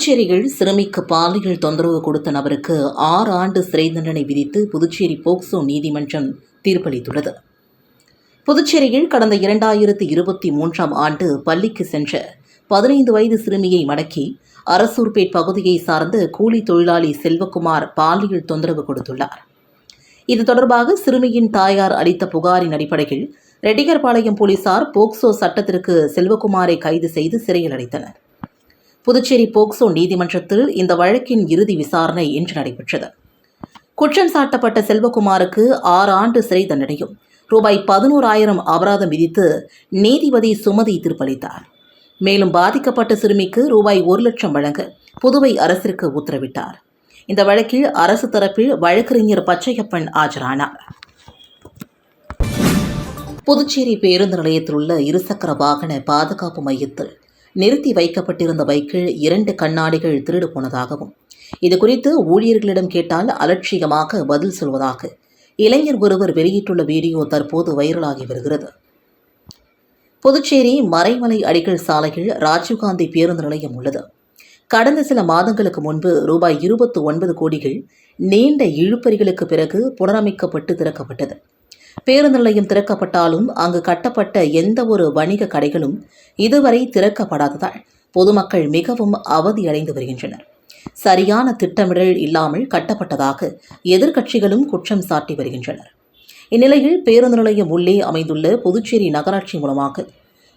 புதுச்சேரியில் சிறுமிக்கு பாலியல் தொந்தரவு கொடுத்த நபருக்கு ஆறு ஆண்டு சிறை தண்டனை விதித்து புதுச்சேரி போக்சோ நீதிமன்றம் தீர்ப்பளித்துள்ளது. புதுச்சேரியில் கடந்த இரண்டாயிரத்தி இருபத்தி மூன்றாம் ஆண்டு பள்ளிக்கு சென்ற பதினைந்து வயது சிறுமியை மடக்கி அரசூர்பேட் பகுதியை சார்ந்த கூலி தொழிலாளி செல்வகுமார் பாலியல் தொந்தரவு கொடுத்துள்ளார். இது தொடர்பாக சிறுமியின் தாயார் அளித்த புகாரின் அடிப்படையில் ரெட்டிகர்பாளையம் போலீசார் போக்சோ சட்டத்திற்கு செல்வகுமாரை கைது செய்து சிறையில் அடைத்தனர். புதுச்சேரி போக்சோ நீதிமன்றத்தில் இந்த வழக்கின் இறுதி விசாரணை இன்று நடைபெற்றது. குற்றம் சாட்டப்பட்ட செல்வகுமாருக்கு ஆறு ஆண்டு சிறை தண்டனையும் ரூபாய் பதினோராயிரம் அபராதம் விதித்து நீதிபதி சுமதி தீர்ப்பளித்தார். மேலும் பாதிக்கப்பட்ட சிறுமிக்கு ரூபாய் ஒரு லட்சம் வழங்க புதுவை அரசிற்கு உத்தரவிட்டார். இந்த வழக்கில் அரசு தரப்பில் வழக்கறிஞர் பச்சையப்பன் ஆஜரானார். புதுச்சேரி பேருந்து நிலையத்தில் உள்ள இருசக்கர வாகன பாதுகாப்பு மையத்தில் நிறுத்தி வைக்கப்பட்டிருந்த பைக்கில் இரண்டு கண்ணாடிகள் திருடு போனதாகவும் இது குறித்து ஊழியர்களிடம் கேட்டால் அலட்சியமாக பதில் சொல்வதாக இளைஞர் ஒருவர் வெளியிட்டுள்ள வீடியோ தற்போது வைரலாகி வருகிறது. புதுச்சேரி மறைமலை அடிகள் சாலையில் ராஜீவ்காந்தி பேருந்து நிலையம் உள்ளது. கடந்த சில மாதங்களுக்கு முன்பு ரூபாய் இருபத்து ஒன்பது கோடிகள் நீண்ட இழுப்பறிகளுக்கு பிறகு புனரமைக்கப்பட்டு திறக்கப்பட்டது. பேருந்து நிலையம் திறக்கப்பட்டாலும் அங்கு கட்டப்பட்ட எந்த ஒரு வணிக கடைகளும் இதுவரை திறக்கப்படாததால் பொதுமக்கள் மிகவும் அவதியடைந்து வருகின்றனர். சரியான திட்டமிடல் இல்லாமல் கட்டப்பட்டதாக எதிர்க்கட்சிகளும் குற்றம் சாட்டி வருகின்றனர். இந்நிலையில் பேருந்து நிலையம் உள்ளே அமைந்துள்ள புதுச்சேரி நகராட்சி மூலமாக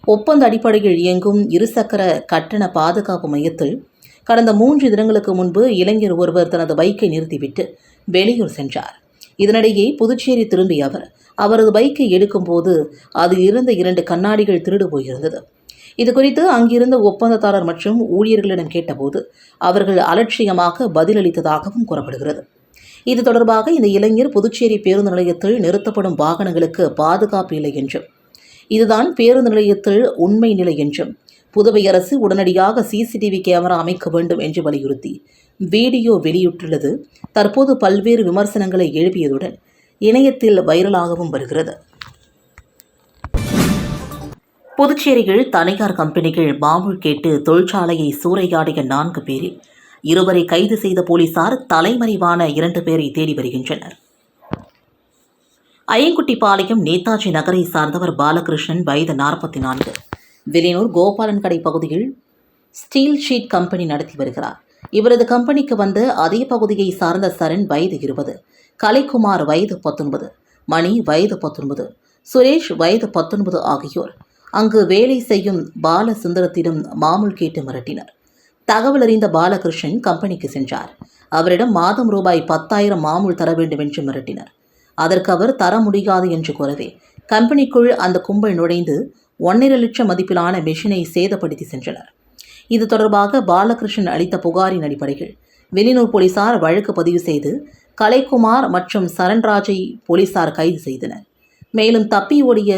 ஒப்பந்த அடிப்படையில் இயங்கும் இருசக்கர கட்டண பாதுகாப்பு மையத்தில் கடந்த மூன்று தினங்களுக்கு முன்பு இளைஞர் ஒருவர் தனது பைக்கை நிறுத்திவிட்டு வெளியூர் சென்றார். இதனிடையே புதுச்சேரி திரும்பிய அவர் அவரது பைக்கை எடுக்கும்போது அதில் இருந்த இரண்டு கண்ணாடிகள் திருடு போயிருந்தது. இது குறித்து அங்கிருந்த ஒப்பந்ததாரர் மற்றும் ஊழியர்களிடம் கேட்டபோது அவர்கள் அலட்சியமாக பதிலளித்ததாகவும் கூறப்படுகிறது. இது தொடர்பாக இந்த இளைஞர் புதுச்சேரி பேருந்து நிலையத்தில் நிறுத்தப்படும் வாகனங்களுக்கு பாதுகாப்பு இல்லை என்றும் இதுதான் பேருந்து நிலையத்தில் உண்மை நிலை என்றும் புதுவை அரசு உடனடியாக சிசிடிவி கேமரா அமைக்க வேண்டும் என்று வலியுறுத்தி வீடியோ வெளியிட்டுள்ளது. தற்போது பல்வேறு விமர்சனங்களை எழுப்பியதுடன் இணையத்தில் வைரலாகவும் வருகிறது. புதுச்சேரியில் தனியார் கம்பெனிகள் மாமூல் கேட்டு தொழிற்சாலையை சூறையாடிய நான்கு பேரில் இருவரை கைது செய்த போலீசார் தலைமறைவான இரண்டு பேரை தேடி வருகின்றனர். ஐயங்குட்டிப்பாளையம் நேதாஜி நகரை சார்ந்தவர் பாலகிருஷ்ணன் வயது நாற்பத்தி நான்கு. வெளியூர் கோபாலன் கடை பகுதியில் ஸ்டீல் ஷீட் கம்பெனி நடத்தி வருகிறார். இவரது கம்பெனிக்கு வந்த அதே பகுதியை சார்ந்த சரண் வயது இருபது கலைக்குமார் வயது பத்தொன்பது மணி வயது பத்தொன்பது சுரேஷ் வயது பத்தொன்பது ஆகியோர் அங்கு வேலை செய்யும் பாலசுந்தரத்திடம் மாமூல் கேட்டு மிரட்டினர். தகவல் அறிந்த பாலகிருஷ்ணன் கம்பெனிக்கு சென்றார். அவரிடம் மாதம் ரூபாய் பத்தாயிரம் மாமூல் தர வேண்டும் என்று மிரட்டினர். அதற்கு அவர் தர முடியாது என்று கூறவே கம்பெனிக்குள் அந்த கும்பல் நுழைந்து ஒன்றரை லட்சம் மதிப்பிலான மெஷினை சேதப்படுத்தி சென்றனர். இது தொடர்பாக பாலகிருஷ்ணன் அளித்த புகாரின் அடிப்படையில் வெளியூர் போலீசார் வழக்கு பதிவு செய்து கலைக்குமார் மற்றும் சரண்ராஜை போலீசார் கைது செய்தனர். மேலும் தப்பி ஓடிய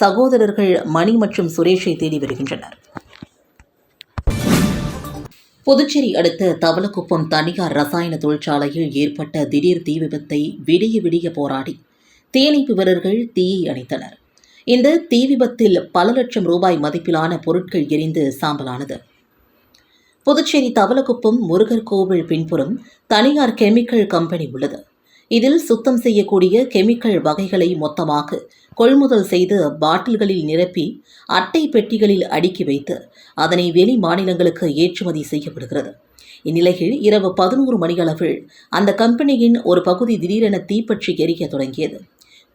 சகோதரர்கள் மணி மற்றும் சுரேஷை தேடி வருகின்றனர். புதுச்சேரி அடுத்த தவளக்குப்பம் தனியார் ரசாயன தொழிற்சாலையில் ஏற்பட்ட திடீர் தீ விபத்தை விடிய விடிய போராடி தீயணைப்பு வீரர்கள் தீயை அணைத்தனர். இந்த தீ விபத்தில் பல லட்சம் ரூபாய் மதிப்பிலான பொருட்கள் எரிந்து சாம்பலானது. புதுச்சேரி தவளக்குப்பம் முருகர் கோவில் பின்புறம் தனியார் கெமிக்கல் கம்பெனி உள்ளது. இதில் சுத்தம் செய்யக்கூடிய கெமிக்கல் வகைகளை மொத்தமாக கொள்முதல் செய்து பாட்டில்களில் நிரப்பி அட்டை பெட்டிகளில் அடுக்கி வைத்து அதனை வெளி மாநிலங்களுக்கு ஏற்றுமதி செய்யப்படுகிறது. இந்நிலையில் இரவு பதினோரு மணியளவில் அந்த கம்பெனியின் ஒரு பகுதி திடீரென தீப்பற்றி எரிய தொடங்கியது.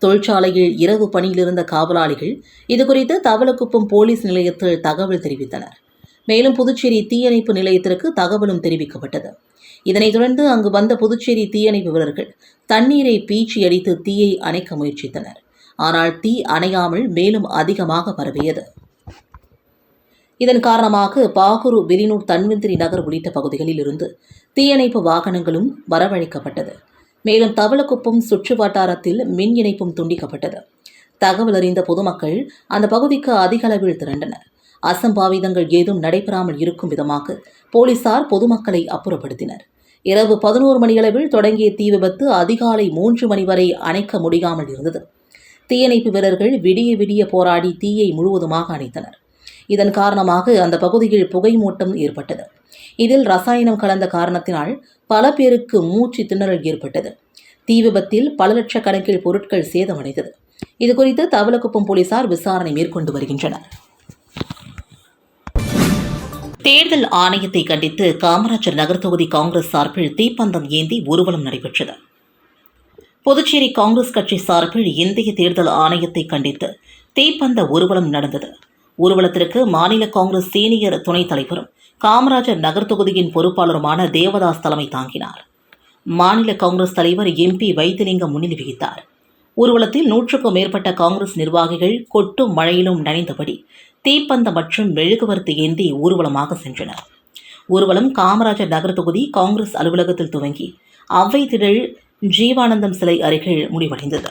தொழிற்சாலையில் இரவு பணியிலிருந்த காவலாளிகள் இதுகுறித்து தவளக்குப்பம் போலீஸ் நிலையத்தில் தகவல் தெரிவித்தனர். மேலும் புதுச்சேரி தீயணைப்பு நிலையத்திற்கு தகவலும் தெரிவிக்கப்பட்டது. இதனைத் தொடர்ந்து அங்கு வந்த புதுச்சேரி தீயணைப்பு வீரர்கள் தண்ணீரை பீச்சி அடித்து தீயை அணைக்க முயற்சித்தனர். ஆனால் தீ அணையாமல் மேலும் அதிகமாக பரவியது. இதன் காரணமாக பாகூர் விரினூர் தன்வந்திரி நகர் உள்ளிட்ட பகுதிகளில் இருந்து தீயணைப்பு வாகனங்களும் வரவழைக்கப்பட்டது. மேலும் தவளக்குப்பம் சுற்று வட்டாரத்தில் மின் இணைப்பும் துண்டிக்கப்பட்டது. தகவல் அறிந்த பொதுமக்கள் அந்த பகுதிக்கு அதிக அளவில் திரண்டனர். அசம்பாவிதங்கள் ஏதும் நடைபெறாமல் இருக்கும் விதமாக போலீசார் பொதுமக்களை அப்புறப்படுத்தினர். இரவு பதினோரு மணியளவில் தொடங்கிய தீ விபத்து அதிகாலை மூன்று மணி வரை அணைக்க முடியாமல் இருந்தது. தீயணைப்பு வீரர்கள் விடிய விடிய போராடி தீயை முழுவதுமாக அணைத்தனர். இதன் காரணமாக அந்த பகுதியில் புகை மூட்டம் ஏற்பட்டது. இதில் ரசாயனம் கலந்த காரணத்தினால் பல பேருக்கு மூச்சு திணறல் ஏற்பட்டது. தீ விபத்தில் பல லட்சக்கணக்கில் பொருட்கள் சேதமடைந்தது. இதுகுறித்து தவளக்குப்பம் போலீசார் விசாரணை மேற்கொண்டு வருகின்றனர். தேர்தல் ஆணையத்தை கண்டித்து காமராஜர் நகர் தொகுதி காங்கிரஸ் சார்பில் தீப்பந்தம் ஏந்தி ஊர்வலம் நடைபெற்றது. புதுச்சேரி காங்கிரஸ் கட்சி சார்பில் இந்திய தேர்தல் ஆணையத்தை கண்டித்து தீப்பந்த ஊர்வலம் நடந்தது. ஊர்வலத்திற்கு மாநில காங்கிரஸ் சீனியர் துணைத் தலைவரும் காமராஜர் நகர் தொகுதியின் பொறுப்பாளருமான தேவதாஸ் தலைமை தாங்கினார். மாநில காங்கிரஸ் தலைவர் எம்பி வைத்திலிங்கம் முன்னிலை வகித்தார். ஊர்வலத்தில் நூற்றுக்கும் மேற்பட்ட காங்கிரஸ் நிர்வாகிகள் கொட்டும் மழையிலும் நனைந்தபடி தீப்பந்தம் மற்றும் மெழுகுவர்த்தி ஏந்தி ஊர்வலமாக சென்றனர். ஊர்வலம் காமராஜர் நகர் தொகுதி காங்கிரஸ் அலுவலகத்தில் துவங்கி அவ்வை திடல் ஜீவானந்தம் சிலை அருகில் முடிவடைந்தது.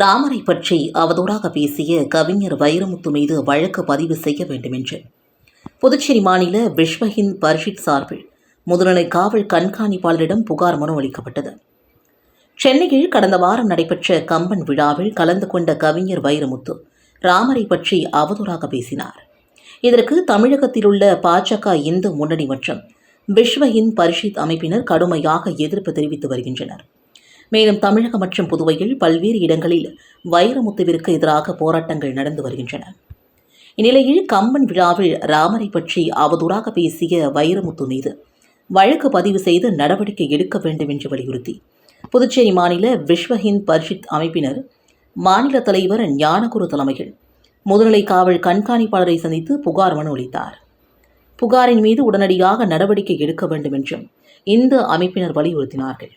ராமரை பற்றி அவதூறாக பேசிய கவிஞர் வைரமுத்து மீது வழக்கு பதிவு செய்ய வேண்டுமென்று. புதுச்சேரி மாநில விஸ்வஹிந்த் பர்ஷித் சார்பில் முதுநிலை காவல் கண்காணிப்பாளரிடம் புகார் மனு அளிக்கப்பட்டது. சென்னையில் கடந்த வாரம் நடைபெற்ற கம்பன் விழாவில் கலந்து கொண்ட கவிஞர் வைரமுத்து ராமரை பற்றி அவதூறாக பேசினார். இதற்கு தமிழகத்தில் உள்ள பாஜக இந்து முன்னணி மற்றும் விஸ்வ ஹிந்த் பரிஷத் அமைப்பினர் கடுமையாக எதிர்ப்பு தெரிவித்து வருகின்றனர். மேலும் தமிழகம் மற்றும் புதுவையில் பல்வேறு இடங்களில் வைரமுத்துவிற்கு எதிராக போராட்டங்கள் நடந்து வருகின்றன. இந்நிலையில் கம்பன் விழாவில் ராமரை பற்றி அவதூறாக பேசிய வைரமுத்து மீது வழக்கு பதிவு செய்து நடவடிக்கை எடுக்க வேண்டும் என்று வலியுறுத்தி புதுச்சேரி மாநில விஸ்வஹிந்த் பரிஷித் அமைப்பினர் மாநில தலைவர் ஞானகுரு தலைமையில் முதுநிலை காவல் கண்காணிப்பாளரை சந்தித்து புகார் மனு அளித்தார். புகாரின் மீது உடனடியாக நடவடிக்கை எடுக்க வேண்டும் என்றும் இந்த அமைப்பினர் வலியுறுத்தினார்கள்.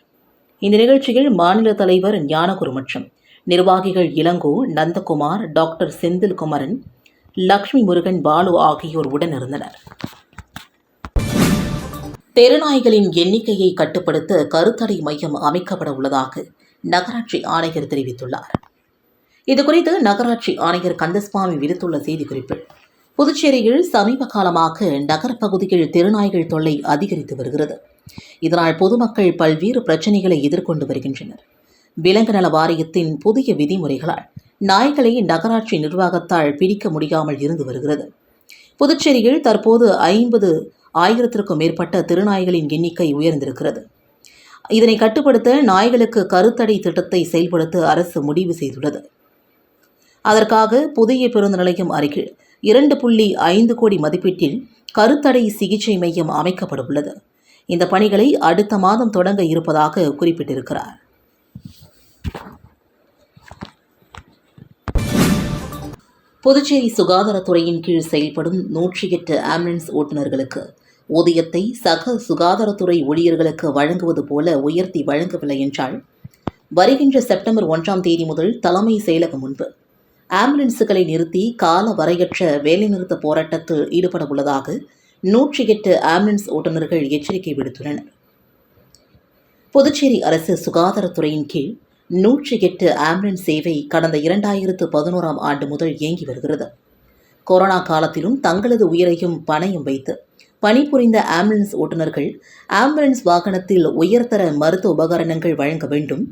இந்த நிகழ்ச்சியில் மாநில தலைவர் ஞானகுரு மற்றும் நிர்வாகிகள் இளங்கோ நந்தகுமார் டாக்டர் செந்தில் குமரன் லக்ஷ்மி முருகன் பாலு ஆகியோர் உடனிருந்தனர். தெருநாய்களின் எண்ணிக்கையை கட்டுப்படுத்த கருத்தடை மையம் அமைக்கப்பட உள்ளதாக நகராட்சி ஆணையர் தெரிவித்துள்ளார். இதுகுறித்து நகராட்சி ஆணையர் கந்தசுவாமி விடுத்துள்ள செய்திக்குறிப்பில் புதுச்சேரியில் சமீப காலமாக நகரப் பகுதியில் தெருநாய்கள் தொல்லை அதிகரித்து வருகிறது. இதனால் பொதுமக்கள் பல்வேறு பிரச்சனைகளை எதிர்கொண்டு வருகின்றனர். விலங்கு நல வாரியத்தின் புதிய விதிமுறைகளால் நாய்களை நகராட்சி நிர்வாகத்தால் பிடிக்க முடியாமல் இருந்து வருகிறது. புதுச்சேரியில் தற்போது ஐம்பது ஆயிரத்திற்கும் மேற்பட்ட திருநாய்களின் எண்ணிக்கை உயர்ந்திருக்கிறது. இதனை கட்டுப்படுத்த நாய்களுக்கு கருத்தடை திட்டத்தை செயல்படுத்த அரசு முடிவு செய்துள்ளது. அதற்காக புதிய பேருந்து நிலையம் அருகில் இரண்டு புள்ளி ஐந்து கோடி மதிப்பீட்டில் கருத்தடை சிகிச்சை மையம் அமைக்கப்படவுள்ளது. இந்த பணிகளை அடுத்த மாதம் தொடங்க இருப்பதாக குறிப்பிட்டிருக்கிறார். புதுச்சேரி சுகாதாரத்துறையின் கீழ் செயல்படும் நூற்றி எட்டு ஆம்புலன்ஸ் ஓட்டுநர்களுக்கு ஊதியத்தை சக சுகாதாரத்துறை ஊழியர்களுக்கு வழங்குவது போல உயர்த்தி வழங்கவில்லை என்றால் வருகின்ற செப்டம்பர் ஒன்றாம் தேதி முதல் தலைமை செயலகம் முன்பு ஆம்புலன்ஸுகளை நிறுத்தி கால வரையற்ற வேலைநிறுத்த போராட்டத்தில் ஈடுபட உள்ளதாக நூற்றி எட்டு ஆம்புலன்ஸ் ஓட்டுநர்கள் எச்சரிக்கை விடுத்துள்ளனர். புதுச்சேரி அரசு சுகாதாரத்துறையின் கீழ் நூற்றி எட்டு ஆம்புலன்ஸ் சேவை கடந்த இரண்டாயிரத்து பதினோராம் ஆண்டு முதல் இயங்கி வருகிறது. கொரோனா காலத்திலும் தங்களது உயிரையும் பணையும் வைத்து பணிபுரிந்த ஆம்புலன்ஸ் ஓட்டுநர்கள் ஆம்புலன்ஸ் வாகனத்தில் உயர்தர மருத்துவ உபகரணங்கள் வழங்க வேண்டும்.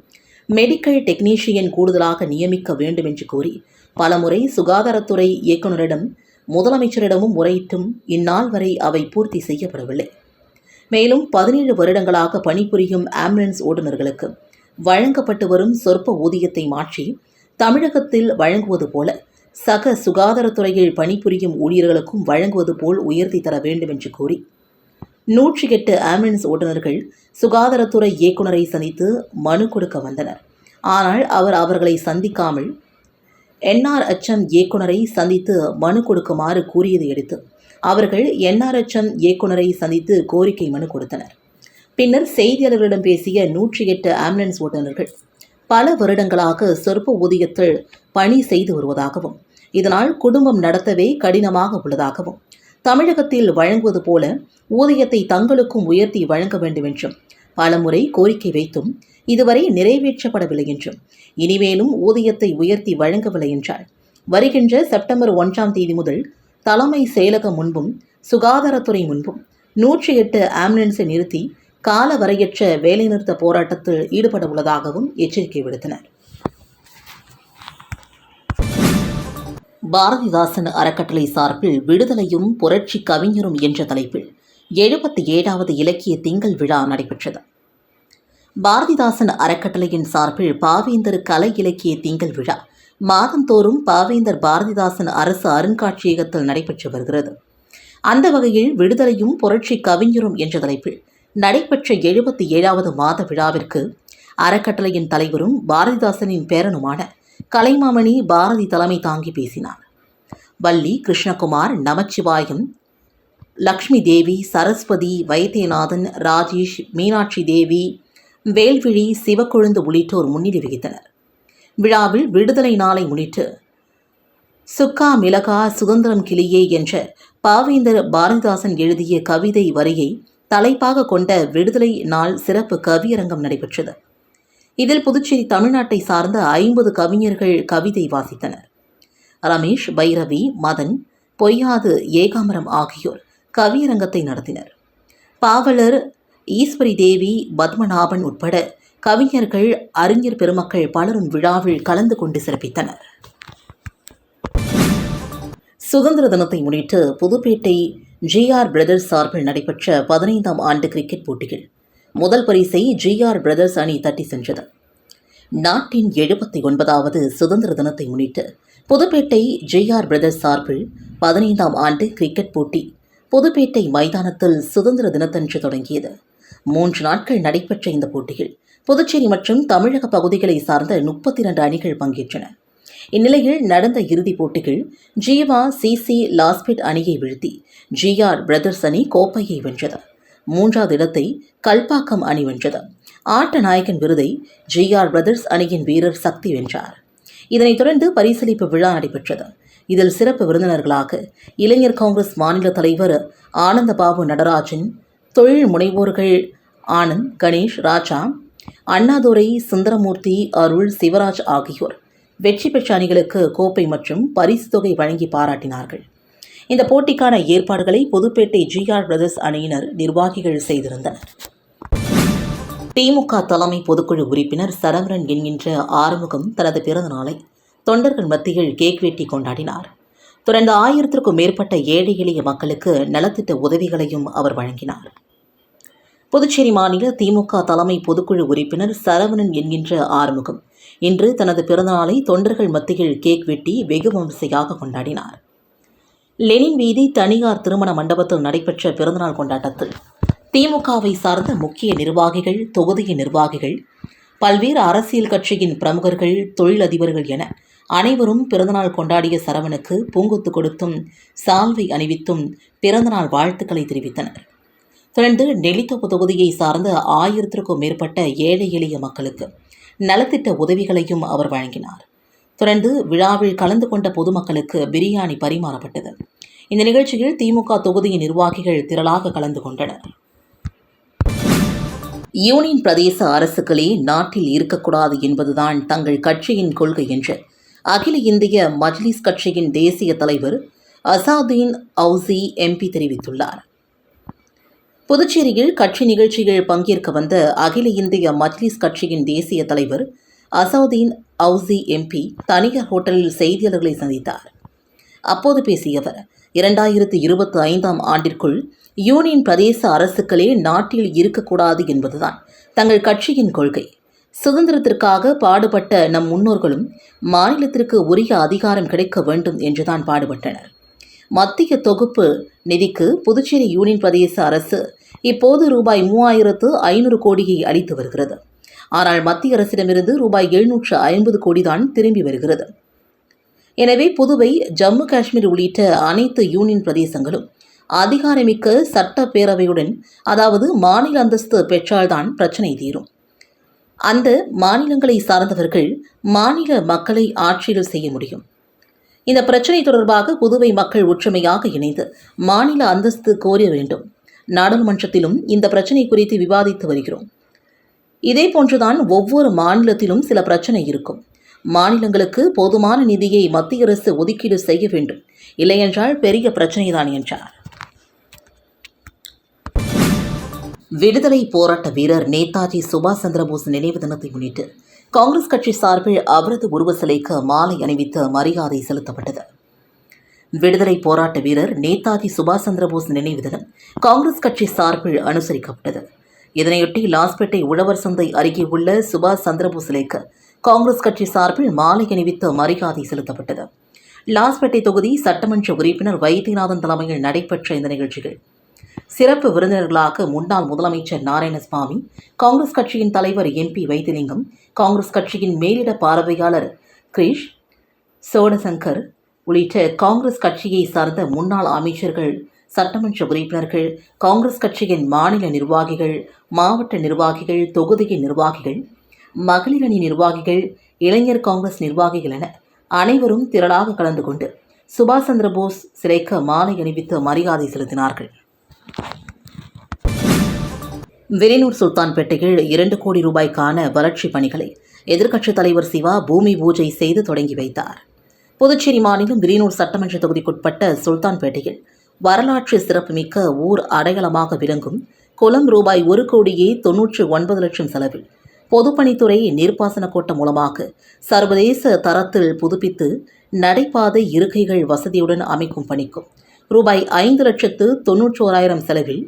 மெடிக்கல் டெக்னீஷியன் கூடுதலாக நியமிக்க வேண்டும் என்று கூறி பலமுறை சுகாதாரத்துறை இயக்குநரிடம் முதலமைச்சரிடமும் முறையிட்டும் இந்நாள் வரை அவை பூர்த்தி செய்யப்படவில்லை. மேலும் பதினேழு வருடங்களாக பணிபுரியும் ஆம்புலன்ஸ் ஓட்டுநர்களுக்கு வழங்கப்பட்டு வரும் சொற்ப ஊதியத்தை மாற்றி தமிழகத்தில் வழங்குவது போல சக சுகாதாரத்துறையில் பணிபுரியும் ஊழியர்களுக்கும் வழங்குவது போல் உயர்த்தி தர வேண்டும் என்று கூறி நூற்றி எட்டு ஆம்புலன்ஸ் ஓட்டுநர்கள் சுகாதாரத்துறை இயக்குநரை சந்தித்து மனு கொடுக்க வந்தனர். ஆனால் அவர் அவர்களை சந்திக்காமல் என்ஆர்எச்எம் இயக்குநரை சந்தித்து மனு கொடுக்குமாறு கூறியதை அடுத்து அவர்கள் என்ஆர்எச்எம் இயக்குநரை சந்தித்து கோரிக்கை மனு கொடுத்தனர். பின்னர் செய்தியாளர்களிடம் பேசிய நூற்றி எட்டு ஆம்புலன்ஸ் ஓட்டுநர்கள் பல வருடங்களாக சொற்ப ஊதியத்தில் பணி செய்து வருவதாகவும் இதனால் குடும்பம் நடத்தவே கடினமாக உள்ளதாகவும் தமிழகத்தில் வழங்குவது போல ஊதியத்தை தங்களுக்கும் உயர்த்தி வழங்க வேண்டும் என்றும் பலமுறை கோரிக்கை வைத்தும் இதுவரை நிறைவேற்றப்படவில்லை என்றும் இனிமேலும் ஊதியத்தை உயர்த்தி வழங்கவில்லை என்றால் வருகின்ற செப்டம்பர் ஒன்றாம் தேதி முதல் தலைமை செயலகம் முன்பும் சுகாதாரத்துறை முன்பும் நூற்றி எட்டு ஆம்புலன்ஸை நிறுத்தி கால வரையற்ற வேலைநிறுத்த போராட்டத்தில் ஈடுபட உள்ளதாகவும் எச்சரிக்கை விடுத்தனர். பாரதிதாசன் அறக்கட்டளை சார்பில் விடுதலையும் புரட்சி கவிஞரும் என்ற தலைப்பில் எழுபத்தி ஏழாவது இலக்கிய திங்கள் விழா நடைபெற்றது. பாரதிதாசன் அறக்கட்டளையின் சார்பில் பாவேந்தர் கலை இலக்கிய திங்கள் விழா மாதந்தோறும் பாவேந்தர் பாரதிதாசன் அரசு அருங்காட்சியகத்தில் நடைபெற்று வருகிறது. அந்த வகையில் விடுதலையும் புரட்சி கவிஞரும் என்ற தலைப்பில் நடைபெற்ற எழுபத்தி ஏழாவது மாத விழாவிற்கு அறக்கட்டளையின் தலைவரும் பாரதிதாசனின் பேரனுமான கலைமாமணி பாரதி தலைமை தாங்கி பேசினார். வள்ளி கிருஷ்ணகுமார் நமச்சிவாயம் லக்ஷ்மி தேவி சரஸ்வதி வைத்தியநாதன் ராஜேஷ் மீனாட்சி தேவி வேல்விழி சிவக்கொழுந்து உள்ளிட்டோர் முன்னிலை வகித்தனர். விழாவில் விடுதலை நாளை முன்னிட்டு சுக்கா மிளகா சுதந்திரம் கிளியே என்ற பாவேந்தர் பாரதிதாசன் எழுதிய கவிதை வரியை தலைப்பாக கொண்ட விடுதலை நாள் சிறப்பு கவியரங்கம் நடைபெற்றது. இதில் புதுச்சேரி தமிழ்நாட்டை சார்ந்த ஐம்பது கவிஞர்கள் கவிதை வாசித்தனர். ரமேஷ் பைரவி மதன் பொய்யாது ஏகாமரம் ஆகியோர் கவியரங்கத்தை நடத்தினர். பாவலர் ஈஸ்வரி தேவி பத்மநாபன் உட்பட கவிஞர்கள் அறிஞர் பெருமக்கள் பலரும் விழாவில் கலந்து கொண்டு சிறப்பித்தனர். சுதந்திர தினத்தை முன்னிட்டு புதுப்பேட்டை ஜிஆர் பிரதர்ஸ் சார்பில் நடைபெற்ற பதினைந்தாம் ஆண்டு கிரிக்கெட் போட்டியில் முதல் பரிசை ஜிஆர் பிரதர்ஸ் அணி தட்டி சென்றது. நாட்டின் எழுபத்தி ஒன்பதாவது சுதந்திர தினத்தை முன்னிட்டு புதுப்பேட்டை ஜிஆர் பிரதர்ஸ் சார்பில் பதினைந்தாம் ஆண்டு கிரிக்கெட் போட்டி புதுப்பேட்டை மைதானத்தில் சுதந்திர தினத்தன்று தொடங்கியது. மூன்று நாட்கள் நடைபெற்ற இந்த போட்டியில் புதுச்சேரி மற்றும் தமிழக பகுதிகளை சார்ந்த முப்பத்தி இரண்டு அணிகள் பங்கேற்றன. இந்நிலையில் நடந்த இறுதிப் போட்டிகள் ஜீவா சிசி லாஸ்பெட் அணியை வீழ்த்தி ஜிஆர் பிரதர்ஸ் அணி கோப்பையை வென்றது. மூன்றாவது இடத்தை கல்பாக்கம் அணி வென்றது. ஆட்ட நாயகன் விருதை ஜிஆர் பிரதர்ஸ் அணியின் வீரர் சக்தி வென்றார். இதனைத் தொடர்ந்து பரிசளிப்பு விழா நடைபெற்றது. இதில் சிறப்பு விருந்தினர்களாக இளைஞர் காங்கிரஸ் மாநில தலைவர் ஆனந்தபாபு நடராஜன் தொழில் முனைவோர்கள் ஆனந்த் கணேஷ் ராஜா அண்ணாதுரை சுந்தரமூர்த்தி அருள் சிவராஜ் ஆகியோர். வெற்றி பெற்ற அணிகளுக்கு கோப்பை மற்றும் பரிசு தொகை வழங்கி பாராட்டினார்கள். இந்த போட்டிக்கான ஏற்பாடுகளை புதுப்பேட்டை ஜிஆர் பிரதர்ஸ் அணியினர் நிர்வாகிகள் செய்திருந்தனர். திமுக தலைமை பொதுக்குழு உறுப்பினர் சரவணன் என்கின்ற ஆறுமுகம் தனது பிறந்த நாளை தொண்டர்கள் மத்தியில் கேக் வெட்டி கொண்டாடினார். தொடர்ந்து ஆயிரத்திற்கும் மேற்பட்ட ஏழை எளிய மக்களுக்கு நலத்திட்ட உதவிகளையும் அவர் வழங்கினார். புதுச்சேரி மாநில திமுக தலைமை பொதுக்குழு உறுப்பினர் சரவணன் என்கின்ற ஆறுமுகம் இன்று தனது பிறந்தநாளை தொண்டர்கள் மத்தியில் கேக் வெட்டி வெகு விமர்சையாக கொண்டாடினார். லெனின் வீதி தனியார் திருமண மண்டபத்தில் நடைபெற்ற பிறந்தநாள் கொண்டாட்டத்தில் திமுகவை சார்ந்த முக்கிய நிர்வாகிகள் தொகுதியின் நிர்வாகிகள் பல்வேறு அரசியல் கட்சியின் பிரமுகர்கள் தொழிலதிபர்கள் என அனைவரும் பிறந்தநாள் கொண்டாடிய சரவணுக்கு பூங்கொத்து கொடுத்தும் சால்வை அணிவித்தும் பிறந்தநாள் வாழ்த்துக்களை தெரிவித்தனர். தொடர்ந்து நெல்லித்தோப்பு தொகுதியை சார்ந்த ஆயிரத்திற்கும் மேற்பட்ட ஏழை எளிய மக்களுக்கு நலத்திட்ட உதவிகளையும் அவர் வழங்கினார். தொடர்ந்து விழாவில் கலந்து கொண்ட பொதுமக்களுக்கு பிரியாணி பரிமாறப்பட்டது. இந்த நிகழ்ச்சியில் திமுக தொகுதியின் நிர்வாகிகள் திரளாக கலந்து கொண்டனர். யூனியன் பிரதேச அரசுகளே நாட்டில் இருக்கக்கூடாது என்பதுதான் தங்கள் கட்சியின் கொள்கை என்று அகில இந்திய மஜ்லிஸ் கட்சியின் தேசிய தலைவர் அசாதீன் அவுசி எம்பி தெரிவித்துள்ளார். புதுச்சேரியில் கட்சி நிகழ்ச்சியில் பங்கேற்க வந்த அகில இந்திய மஜ்லிஸ் கட்சியின் தேசிய தலைவர் அசவுதீன் அவுசி எம்பி தனியார் ஹோட்டலில் செய்தியாளர்களை சந்தித்தார். அப்போது பேசிய அவர் இரண்டாயிரத்து இருபத்தி ஐந்தாம் ஆண்டிற்குள் யூனியன் பிரதேச அரசுகளே நாட்டில் இருக்கக்கூடாது என்பதுதான் தங்கள் கட்சியின் கொள்கை. சுதந்திரத்திற்காக பாடுபட்ட நம் முன்னோர்களும் மாநிலத்திற்கு உரிய அதிகாரம் கிடைக்க வேண்டும் என்றுதான் பாடுபட்டனர். மத்திய தொகுப்பு நிதிக்கு புதுச்சேரி யூனியன் பிரதேச அரசு இப்போது ரூபாய் மூவாயிரத்து ஐநூறு கோடியை அளித்து வருகிறது. ஆனால் மத்திய அரசிடமிருந்து ரூபாய் எழுநூற்று ஐம்பது கோடிதான் திரும்பி வருகிறது. எனவே புதுவை ஜம்மு காஷ்மீர் உள்ளிட்ட அனைத்து யூனியன் பிரதேசங்களும் அதிகாரமிக்க சட்டப்பேரவையுடன் அதாவது மாநில அந்தஸ்து பெற்றால்தான் பிரச்சனை தீரும். அந்த மாநிலங்களை சார்ந்தவர்கள் மாநில மக்களை ஆட்சியில் செய்ய முடியும். இந்த பிரச்சனை தொடர்பாக புதுவை மக்கள் ஒற்றுமையாக இணைந்து மாநில அந்தஸ்து கோர வேண்டும். நாடாளுமன்றத்திலும் இந்த பிரச்சனை குறித்து விவாதித்து வருகிறோம். இதே போன்றுதான் ஒவ்வொரு மாநிலத்திலும் சில பிரச்சனை இருக்கும். மாநிலங்களுக்கு போதுமான நிதியை மத்திய அரசு ஒதுக்கீடு செய்ய வேண்டும். இல்லையென்றால் பெரிய பிரச்சனைதான் என்றார். விடுதலை போராட்ட வீரர் நேதாஜி சுபாஷ் சந்திரபோஸ் நினைவு தினத்தை முன்னிட்டு காங்கிரஸ் கட்சி சார்பில் அவரது உருவ சிலைக்கு மாலை அணிவித்து மரியாதை செலுத்தப்பட்டது. விடுதலை போராட்ட வீரர் நேதாஜி சுபாஷ் சந்திரபோஸ் நினைவு தினம் காங்கிரஸ் கட்சி சார்பில் அனுசரிக்கப்பட்டது. இதனையொட்டி லாஸ்பேட்டை உழவர் சந்தை அருகே உள்ள சுபாஷ் சந்திரபோஸ் சிலைக்கு காங்கிரஸ் கட்சி சார்பில் மாலை அணிவித்து மரியாதை செலுத்தப்பட்டது. லாஸ்பேட்டை தொகுதி சட்டமன்ற உறுப்பினர் வைத்தியநாதன் தலைமையில் நடைபெற்ற இந்த நிகழ்ச்சிகள் சிறப்பு விருந்தினர்களாக முன்னாள் முதலமைச்சர் நாராயணசாமி காங்கிரஸ் கட்சியின் தலைவர் எம்பி வைத்திலிங்கம் காங்கிரஸ் கட்சியின் மேலிட பார்வையாளர் கிரீஷ் சோடசங்கர் உள்ளிட்ட காங்கிரஸ் கட்சியை சார்ந்த முன்னாள் அமைச்சர்கள் சட்டமன்ற உறுப்பினர்கள் காங்கிரஸ் கட்சியின் மாநில நிர்வாகிகள் மாவட்ட நிர்வாகிகள் தொகுதியின் நிர்வாகிகள் மகளிர் அணி நிர்வாகிகள் இளைஞர் காங்கிரஸ் நிர்வாகிகள் என அனைவரும் திரளாக கலந்து கொண்டு சுபாஷ் சந்திர போஸ் சிலைக்கு மாலை அணிவித்து மரியாதை செலுத்தினார்கள். வெறினூர் சுல்தான்பேட்டையில் இரண்டு கோடி ரூபாய்க்கான வளர்ச்சிப் பணிகளை எதிர்க்கட்சித் தலைவர் சிவா பூமி பூஜை செய்து தொடங்கி வைத்தார். புதுச்சேரி மாநிலம் விரினூர் சட்டமன்ற தொகுதிக்குட்பட்ட சுல்தான்பேட்டையில் வரலாற்று சிறப்புமிக்க ஊர் அடையாளமாக விளங்கும் குளம் ரூபாய் ஒரு கோடியே தொன்னூற்று ஒன்பது லட்சம் செலவில் பொதுப்பணித்துறை நீர்ப்பாசன கோட்டம் மூலமாக சர்வதேச தரத்தில் புதுப்பித்து நடைபாதை இருக்கைகள் வசதியுடன் அமைக்கும் பணிக்கும் ரூபாய் ஐந்து லட்சத்து தொன்னூற்றோராயிரம் செலவில்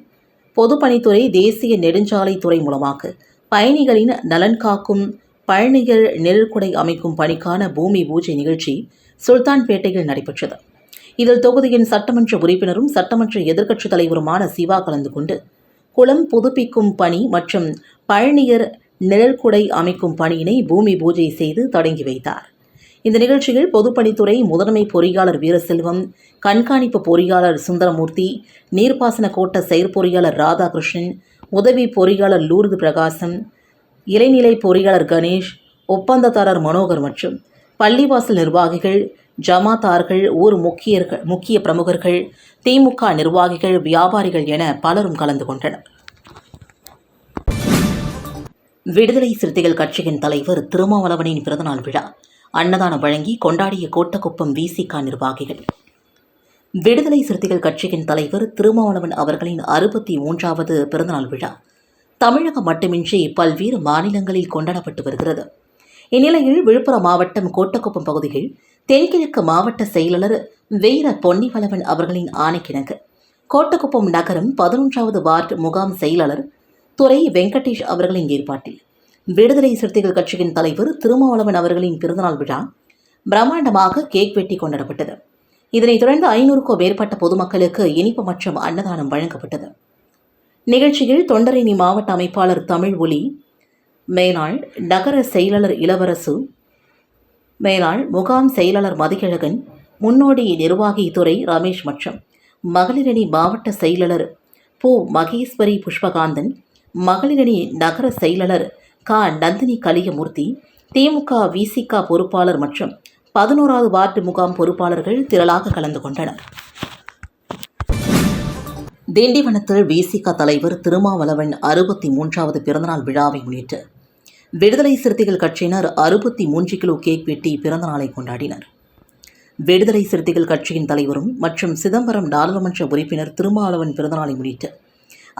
பொதுப்பணித்துறை தேசிய நெடுஞ்சாலைத்துறை மூலமாக பயணிகளின் நலன் காக்கும் பயணிகள் நெருக்குடை அமைக்கும் பணிக்கான பூமி பூஜை நிகழ்ச்சி சுல்தான்பேட்டையில் நடைபெற்றது. இதில் தொகுதியின் சட்டமன்ற உறுப்பினரும் சட்டமன்ற எதிர்க்கட்சித் தலைவருமான சிவா கலந்து கொண்டு குளம் புதுப்பிக்கும் பணி மற்றும் பழனியர் நிழல்குடை அமைக்கும் பணியினை பூமி பூஜை செய்து தொடங்கி வைத்தார். இந்த நிகழ்ச்சியில் பொதுப்பணித்துறை முதன்மை பொறியாளர் வீரசெல்வம் கண்காணிப்பு பொறியாளர் சுந்தரமூர்த்தி நீர்ப்பாசன கோட்ட செயற்பொறியாளர் ராதாகிருஷ்ணன் உதவி பொறியாளர் லூர்து பிரகாசம் இலைநிலை பொறியாளர் கணேஷ் ஒப்பந்ததாரர் மனோகர் மற்றும் பள்ளிவாசல் நிர்வாகிகள் ஜமாத்தார்கள் ஊர் முக்கியர்கள் முக்கிய பிரமுகர்கள் திமுக நிர்வாகிகள் வியாபாரிகள் என பலரும் கலந்து கொண்டனர். விடுதலை சிறுத்தைகள் கட்சியின் தலைவர் திருமாவளவனின் பிறந்தநாள் விழா. அன்னதானம் வழங்கி கொண்டாடிய கோட்டக்குப்பம் விசிகா நிர்வாகிகள். விடுதலை சிறுத்தைகள் கட்சியின் தலைவர் திருமாவளவன் அவர்களின் அறுபத்தி மூன்றாவது பிறந்தநாள் விழா தமிழகம் மட்டுமின்றி பல்வேறு மாநிலங்களில் கொண்டாடப்பட்டு வருகிறது. இந்நிலையில் விழுப்புரம் மாவட்டம் கோட்டக்குப்பம் பகுதியில் தென்கிழக்கு மாவட்ட செயலாளர் வீர பொன்னிவளவன் அவர்களின் ஆணைக்கிணங்க கோட்டக்குப்பம் நகரம் பதினொன்றாவது வார்டு முகாம் செயலாளர் துறை வெங்கடேஷ் அவர்களின் ஏற்பாட்டில். விடுதலை சிறுத்தைகள் கட்சியின் தலைவர் திருமாவளவன் அவர்களின் பிறந்தநாள் விழா பிரம்மாண்டமாக கேக் வெட்டி கொண்டாடப்பட்டது. இதனைத் தொடர்ந்து ஐநூறுக்கும் மேற்பட்ட பொதுமக்களுக்கு இனிப்பு மற்றும் அன்னதானம் வழங்கப்பட்டது. நிகழ்ச்சியில் தொண்டரணி மாவட்ட அமைப்பாளர் தமிழ் ஒலி மேலாள் நகர செயலாளர் இளவரசு மேலாள் முகாம் செயலாளர் மதிக்கழகன் முன்னோடி நிர்வாகி துறை ரமேஷ் மற்றும் மகளிரணி மாவட்ட செயலாளர் பூ. மகேஸ்வரி புஷ்பகாந்தன் மகளிரணி நகர செயலாளர் க. நந்தினி கலியமூர்த்தி திமுக விசிக பொறுப்பாளர் மற்றும் பதினோராவது வார்டு முகாம் பொறுப்பாளர்கள் திரளாக கலந்து கொண்டனர். திண்டிவனத்தில் விசிக தலைவர் திருமாவளவன் அறுபத்தி மூன்றாவது பிறந்தநாள் விழாவை முன்னிட்டு விடுதலை சிறுத்தைகள் கட்சியினர் அறுபத்தி மூன்று கிலோ கேக் வெட்டி பிறந்தநாளை கொண்டாடினர். விடுதலை சிறுத்தைகள் கட்சியின் தலைவரும் மற்றும் சிதம்பரம் நாடாளுமன்ற உறுப்பினர் திருமாவளவன் பிறந்தநாளை முன்னிட்டு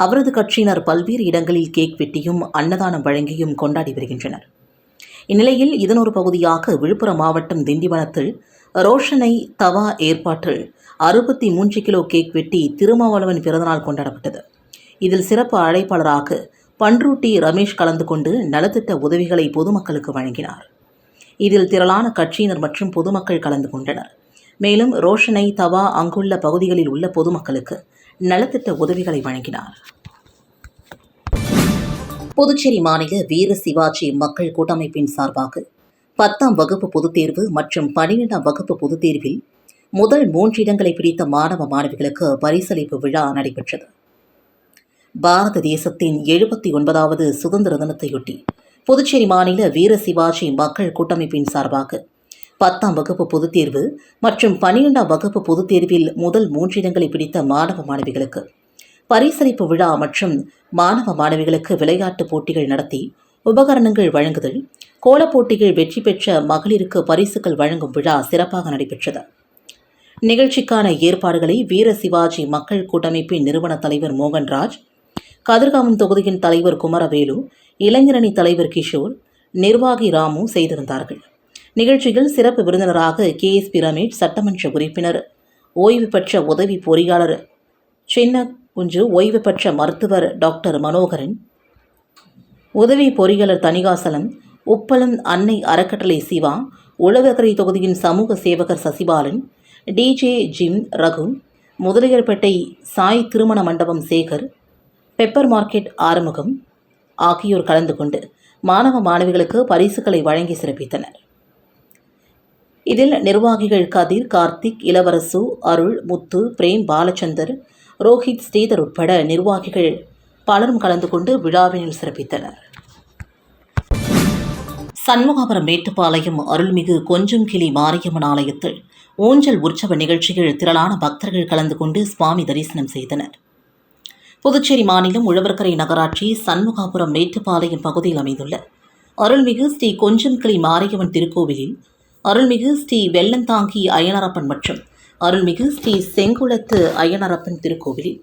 அவரது கட்சியினர் பல்வேறு இடங்களில் கேக் வெட்டியும் அன்னதானம் வழங்கியும் கொண்டாடி வருகின்றனர். இந்நிலையில் இதனொரு பகுதியாக விழுப்புரம் மாவட்டம் திண்டிவனத்தில் ரோஷனை தவா ஏற்பாட்டில் அறுபத்தி மூன்று கிலோ கேக் வெட்டி திருமாவளவன் பிறந்தநாள் கொண்டாடப்பட்டது. இதில் சிறப்பு அழைப்பாளராக பன்ருட்டி ரமேஷ் கலந்து கொண்டு நலத்திட்ட உதவிகளை பொதுமக்களுக்கு வழங்கினார். இதில் திரளான கட்சியினர் மற்றும் பொதுமக்கள் கலந்து கொண்டனர். மேலும் ரோஷனை தவா அங்குள்ள பகுதிகளில் உள்ள பொதுமக்களுக்கு நலத்திட்ட உதவிகளை வழங்கினார். புதுச்சேரி மாநில வீர சிவாஜி மக்கள் கூட்டமைப்பின் சார்பாக பத்தாம் வகுப்பு பொதுத் தேர்வு மற்றும் பனிரெண்டாம் வகுப்பு பொதுத் தேர்வில் முதல் மூன்று இடங்களை பிடித்த மாணவ மாணவிகளுக்கு பரிசளிப்பு விழா நடைபெற்றது. பாரத தேசத்தின் எழுபத்தி ஒன்பதாவது சுதந்திர தினத்தையொட்டி புதுச்சேரி மாநில வீர சிவாஜி மக்கள் கூட்டமைப்பின் சார்பாக பத்தாம் வகுப்பு பொதுத் தேர்வு மற்றும் பனிரெண்டாம் வகுப்பு பொதுத் தேர்வில் முதல் மூன்றிடங்களை பிடித்த மாணவ மாணவிகளுக்கு பரிசளிப்பு விழா மற்றும் மாணவ மாணவிகளுக்கு விளையாட்டுப் போட்டிகள் நடத்தி உபகரணங்கள் வழங்குதல் கோலப் போட்டிகள் வெற்றி பெற்ற மகளிருக்கு பரிசுகள் வழங்கும் விழா சிறப்பாக நடைபெற்றது. நிகழ்ச்சிக்கான ஏற்பாடுகளை வீர சிவாஜி மக்கள் கூட்டமைப்பின் நிறுவன தலைவர் மோகன்ராஜ் கதிர்காமம் தொகுதியின் தலைவர் குமரவேலு இளைஞரணி தலைவர் கிஷோர் நிர்வாகி ராமு செய்திருந்தார்கள். நிகழ்ச்சியில் சிறப்பு விருந்தினராக கே எஸ் பி சட்டமன்ற உறுப்பினர் ஓய்வு பெற்ற உதவி பொறியாளர் சின்ன குஞ்சு ஓய்வு பெற்ற மருத்துவர் டாக்டர் மனோகரன் உதவி பொறியாளர் தணிகாசலம் உப்பளம் அன்னை அறக்கட்டளை சிவா உழவகரை தொகுதியின் சமூக சேவகர் சசிபாலன் டிஜே ஜிம் ரகு முதலியார்பேட்டை சாய் திருமண மண்டபம் சேகர் பெப்பர் மார்க்கெட் ஆறுமுகம் ஆகியோர் கலந்து கொண்டு மாணவ மாணவிகளுக்கு பரிசுகளை வழங்கி சிறப்பித்தனர். இதில் நிர்வாகிகள் கதிர் கார்த்திக் இளவரசு அருள் முத்து பிரேம் பாலச்சந்தர் ரோஹித் ஸ்ரீதர் உட்பட நிர்வாகிகள் பலரும் கலந்து கொண்டு விழாவினில் சிறப்பித்தனர். சண்முகாபுரம் மேட்டுப்பாளையம் அருள்மிகு கொஞ்சம் கிளி மாரியம்மன் ஆலயத்தில் ஊஞ்சல் உற்சவ நிகழ்ச்சியில் திரளான பக்தர்கள் கலந்து கொண்டு சுவாமி தரிசனம் செய்தனர். புதுச்சேரி மாநிலம் உழவர்கரை நகராட்சி சண்முகாபுரம் மேட்டுப்பாளையம் பகுதியில் அமைந்துள்ள அருள்மிகு ஸ்ரீ கொஞ்சம் கிளி மாரியம்மன் திருக்கோவிலில் அருள்மிகு ஸ்ரீ வெள்ளந்தாங்கி அய்யனரப்பன் மற்றும் அருள்மிகு ஸ்ரீ செங்குளத்து அய்யனரப்பன் திருக்கோவிலில்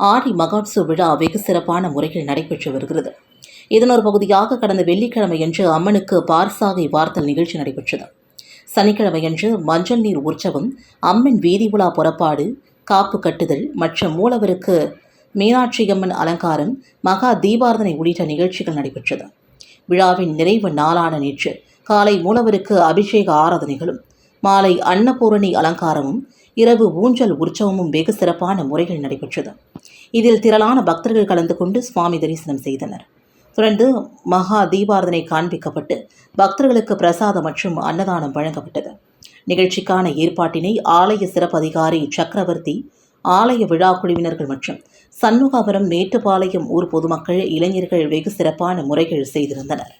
ஆடி மகோத்சவ விழா வெகு சிறப்பான முறையில் நடைபெற்று வருகிறது. இதன் ஒரு பகுதியாக கடந்த வெள்ளிக்கிழமையன்று அம்மனுக்கு பார்சாகை வார்த்தல் நிகழ்ச்சி நடைபெற்றது. சனிக்கிழமையன்று மஞ்சள் நீர் உற்சவம் அம்மன் வீதி உலா புறப்பாடு காப்பு கட்டுதல் மற்றும் மூலவருக்கு மீனாட்சியம்மன் அலங்காரம் மகா தீபாரதனை உள்ளிட்ட நிகழ்ச்சிகள் நடைபெற்றது. விழாவின் நிறைவு நாளான நேற்று காலை மூலவருக்கு அபிஷேக ஆராதனைகளும் மாலை அன்னபூரணி அலங்காரமும் இரவு ஊஞ்சல் உற்சவமும் வெகு சிறப்பான முறைகள் நடைபெற்றது. இதில் திரளான பக்தர்கள் கலந்து கொண்டு சுவாமி தரிசனம் செய்தனர். தொடர்ந்து மகா தீபாரதனை காண்பிக்கப்பட்டு பக்தர்களுக்கு பிரசாதம் மற்றும் அன்னதானம் வழங்கப்பட்டது. நிகழ்ச்சிக்கான ஏற்பாட்டினை ஆலய சிறப்பு அதிகாரி சக்கரவர்த்தி ஆலய விழா குழுவினர்கள் மற்றும் சண்முகாபுரம் மேட்டுப்பாளையம் ஊர் பொதுமக்கள் இளைஞர்கள் வெகு சிறப்பான முறைகள் செய்திருந்தனர்.